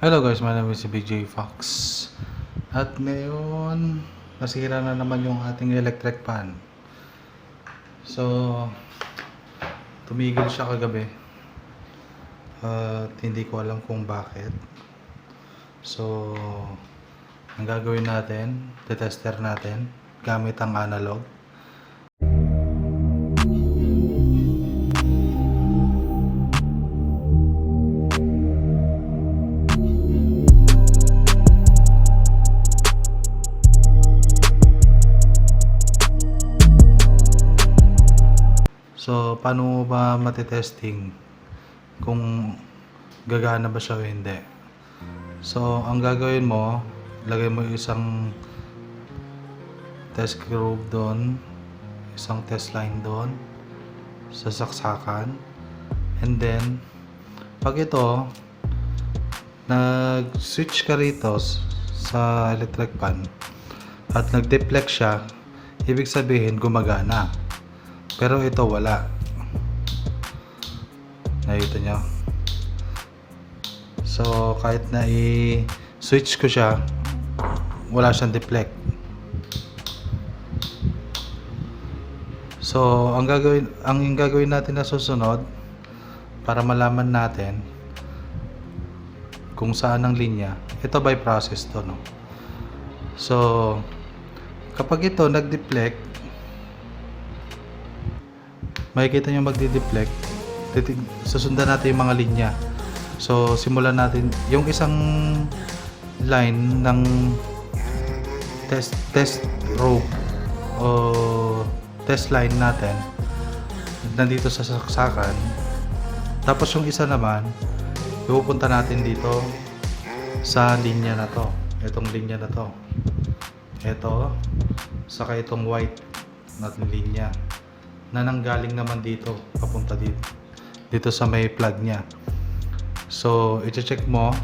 Hello guys, my name is BJ Fox. At ngayon, nasira na naman yung ating electric pan. So, tumigil siya kagabi. At hindi ko alam kung bakit. So, ang gagawin natin, tester natin gamit ang analog. Paano ba matitesting kung gagana ba siya o hindi? So, ang gagawin mo, lagay mo isang test groove doon, isang test line doon, sa saksakan. And then, pag ito, nag-switch ka rito sa electric pan at nag-deflect siya, ibig sabihin gumagana. Pero ito wala. Nakita nyo? So, kahit na i-switch ko siya, wala siyang deflect. So, ang gagawin ang gagawin natin na susunod para malaman natin kung saan ang linya. Ito by process to, no. So, kapag ito nag-deflect, makikita nyo magdi-deflect, titig, susundan natin yung mga linya. So, simulan natin yung isang line ng test test rope o test line natin nandito sa saksakan. Tapos yung isa naman, ipupunta natin dito sa linya na to. Itong linya na to. Ito, saka itong white na linya na nanggaling naman dito, papunta dito. Dito sa may plug niya. So, i-check mo.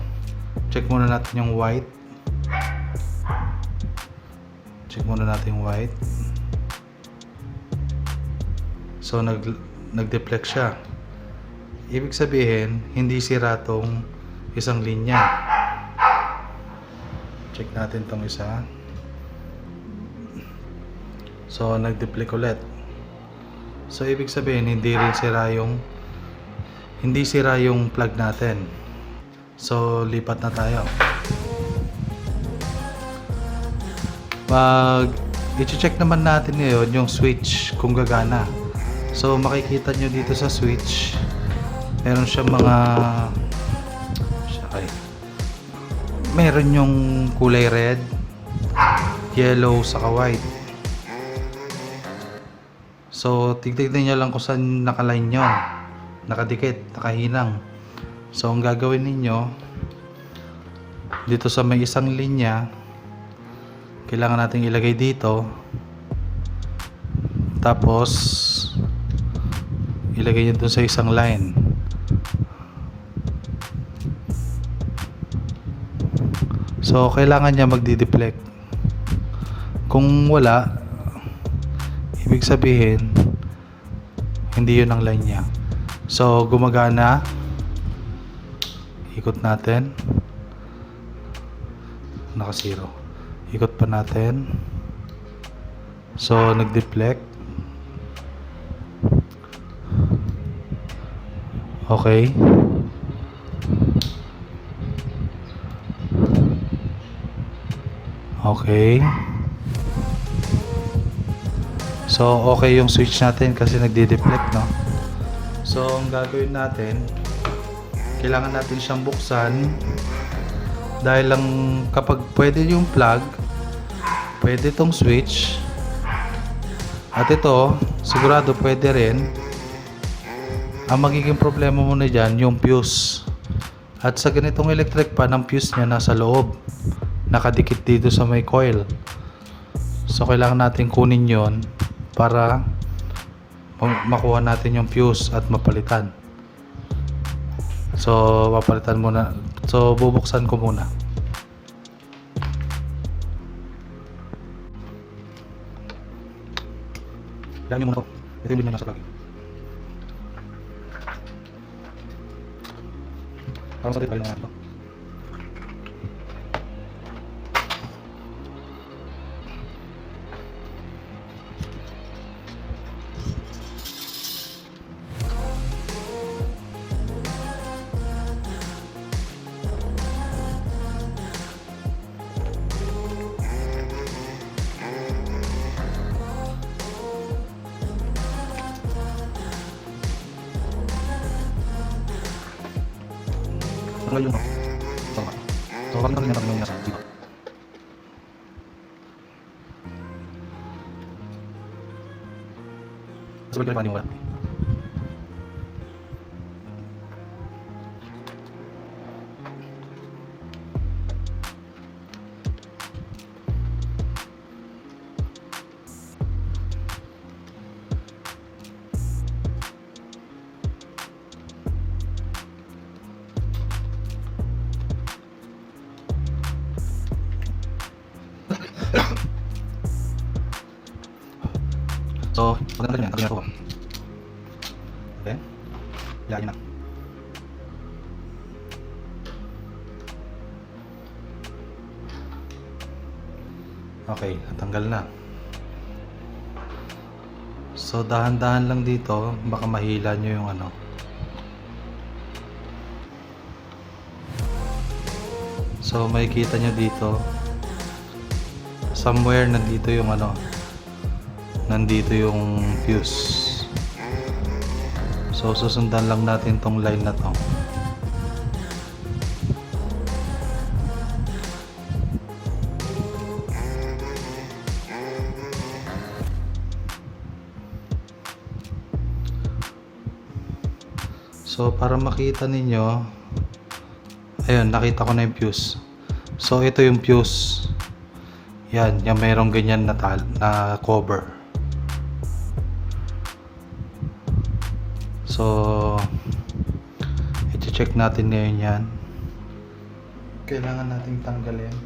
Check muna natin yung white. Check muna natin yung white. So, nag, nag-deflect siya. Ibig sabihin, hindi sira tong isang linya. Check natin tong isa. So, nag-deflect ulit. So, ibig sabihin, hindi rin sira yung hindi sira yung plug natin. So, lipat na tayo. Pag i-check naman natin ngayon yung switch kung gagana. So, makikita nyo dito sa switch, meron siyang mga Sakay. Meron yung kulay red, yellow, saka white. So, tigtignan nyo lang kung saan nakaline yun. Nakadikit, nakahinang. So, ang gagawin ninyo, dito sa may isang linya, kailangan natin ilagay dito. Tapos, ilagay nyo dun sa isang line. So, kailangan niya magdi-deflect. Kung wala, ibig sabihin hindi yun ang line niya so gumagana. Ikot natin. Naka zero ikot pa natin. So nag deflect okay. Okay. So, okay yung switch natin kasi nagde-deflect, no? So, ang gagawin natin, kailangan natin siyang buksan. Dahil lang kapag pwede yung plug, pwede itong switch. At ito, sigurado pwede rin. Ang magiging problema mo na dyan, yung fuse. At sa ganitong electric pan, ang fuse niya nasa loob. Nakadikit dito sa may coil. So kailangan natin kunin yon para makuha natin yung fuse at mapalitan. So, papalitan muna. So, bubuksan ko muna. Niyo muna to. Ito yung linya nasa plug. Parang sa tayo na ito. Tanggal yun, no? Ito nga. So, wag natin natin yung nasa dito. Sabay ka rin wala. Maganda yan. Tagay ako. Okay. Yayin na. Okay, natanggal na. So, dahan-dahan lang dito. Baka mahila nyo yung ano. So, makikita nyo dito. Somewhere nandito yung ano. Nandito yung fuse. So, susundan lang natin tong line na to. So, para makita ninyo, ayun, nakita ko na yung fuse. So, ito yung fuse. Yan, yung mayroong ganyan na, na cover. So, i-check natin ngayon yan. Kailangan nating tanggalin.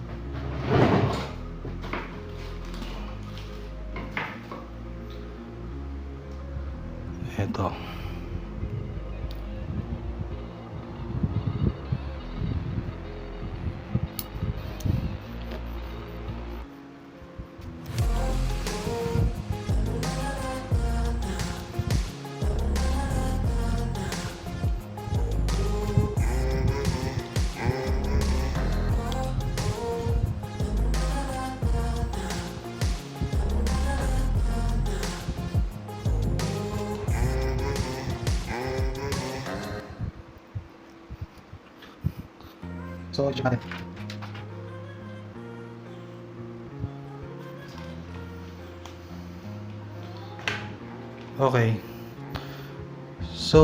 Ito. So, i-check natin. Okay. So,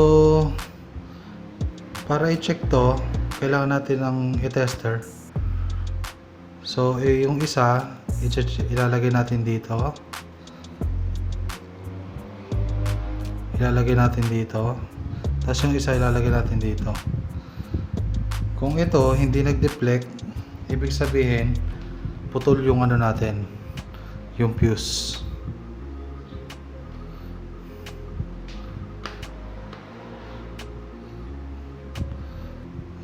para i-check to, kailangan natin ng i-tester. So, eh, yung isa, ilalagay natin dito. Ilalagay natin dito. Tapos yung isa ilalagay natin dito. Kung ito hindi nag-deflect, ibig sabihin putol yung ano natin, yung fuse.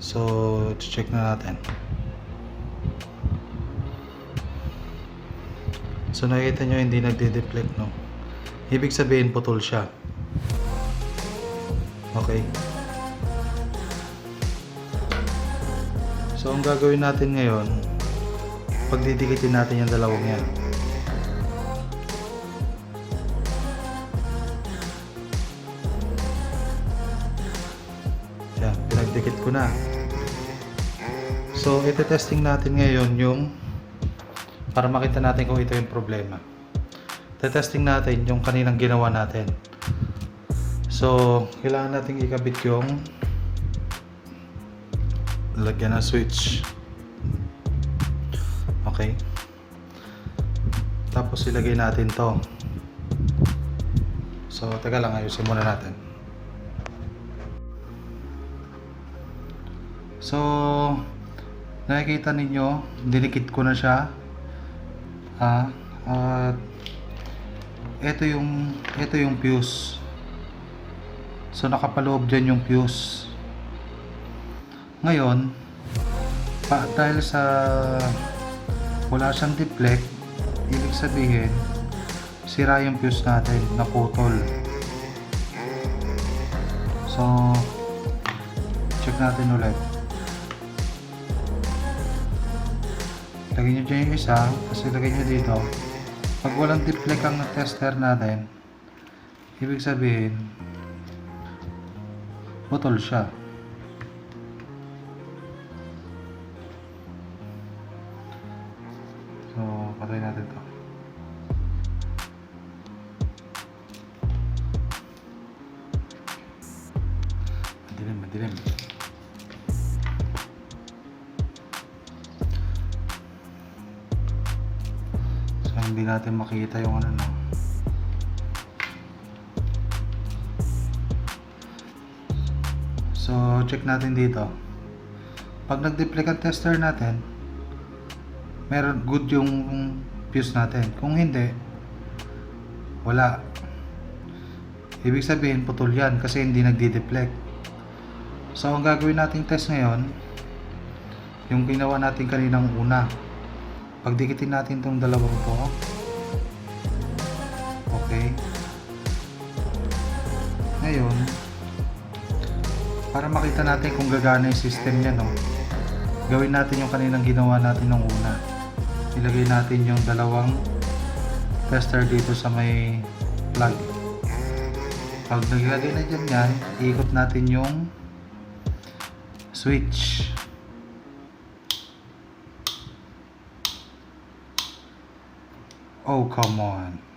So, check na natin. So, nakikita nyo hindi nagde-deflect, no? Ibig sabihin putol siya. Okay. So, ang gagawin natin ngayon, pagdidikitin natin yung dalawang yan. Yan, pinagdikit ko na. So, ite-testing natin ngayon yung para makita natin kung ito yung problema. Ite-testing natin yung kaninang ginawa natin. So, kailangan nating ikabit yung lagyan ng switch. Okay. Tapos ilagay natin to. So, teka lang, ayusin muna natin. So, nakikita ninyo, dinikit ko na siya. Ah, at ito yung ito yung fuse. So nakapaloob dyan yung fuse. Ngayon, pa, dahil sa wala siyang deflect, ibig sabihin, sira yung fuse natin, naputol. So, check natin ulit. Lagay nyo dyan yung isa, tapos ilagay nyo dito. Pag walang deflect ang tester natin, ibig sabihin, putol siya. So, patay natin to. Madilim, madilim. So, hindi natin makita yung ano no. So, check natin dito. Pag nag-duplicate tester natin, meron good yung fuse natin. Kung hindi, wala. Ibig sabihin, putol yan kasi hindi nagdi-deflect. So, ang gagawin nating test ngayon, yung ginawa natin kaninang una. Pagdikitin natin tong dalawang to. Okay. Ngayon, para makita natin kung gagana yung system niya, no? Gawin natin yung kaninang ginawa natin nung una. Ilagay natin yung dalawang tester dito sa may plug. Pag naglagay na dyan yan, iikot natin yung switch. Oh, come on.